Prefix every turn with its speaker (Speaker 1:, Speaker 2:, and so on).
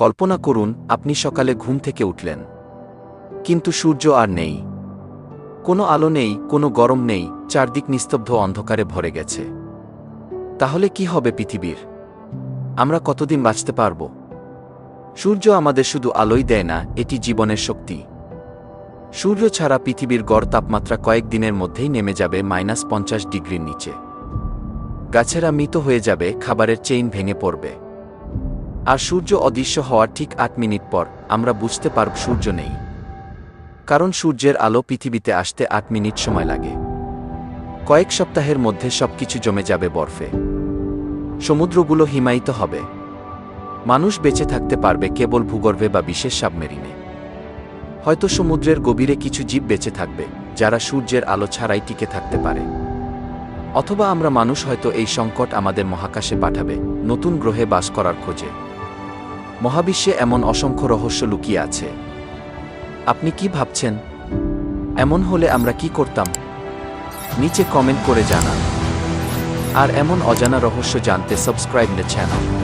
Speaker 1: কল্পনা করুন, আপনি সকালে ঘুম থেকে উঠলেন। কিন্তু সূর্য আর নেই। কোনো আলো নেই, কোনো গরম নেই, চারদিক নিস্তব্ধ অন্ধকারে ভরে গেছে। তাহলে কি হবে পৃথিবীর? আমরা কতদিন বাঁচতে পারব? সূর্য আমাদের শুধু আলোই দেয় না, এটি জীবনের শক্তি। সূর্য ছাড়া পৃথিবীর গড় তাপমাত্রা কয়েক দিনের মধ্যেই নেমে যাবে মাইনাস পঞ্চাশ ডিগ্রির নিচে। গাছেরা মৃত হয়ে যাবে, খাবারের চেইন ভেঙে পড়বে। আর সূর্য অদৃশ্য হওয়ার ঠিক আট মিনিট পর, আমরা বুঝতে পারব সূর্য নেই। কারণ সূর্যের আলো পৃথিবীতে আসতে আট মিনিট সময় লাগে। কয়েক সপ্তাহের মধ্যে সবকিছু জমে যাবে বরফে। সমুদ্রগুলো হিমায়িত হবে। মানুষ বেঁচে থাকতে পারবে কেবল ভূগর্ভে বা বিশেষ সাবমেরিনে। হয়তো সমুদ্রের গভীরে কিছু জীব বেঁচে থাকবে, যারা সূর্যের আলো ছাড়াই টিকে থাকতে পারে। অথবা আমরা মানুষ হয়তো এই সংকট আমাদের মহাকাশে পাঠাবে, নতুন গ্রহে বাস করার খোঁজে। মহাবিশ্বে এমন অসংখ্য রহস্য লুকিয়ে আছে। আপনি কি ভাবছেন? এমন হলে আমরা কি করতাম? নিচে কমেন্ট করে জানান। আর এমন অজানা রহস্য জানতে সাবস্ক্রাইব দ্য চ্যানেল।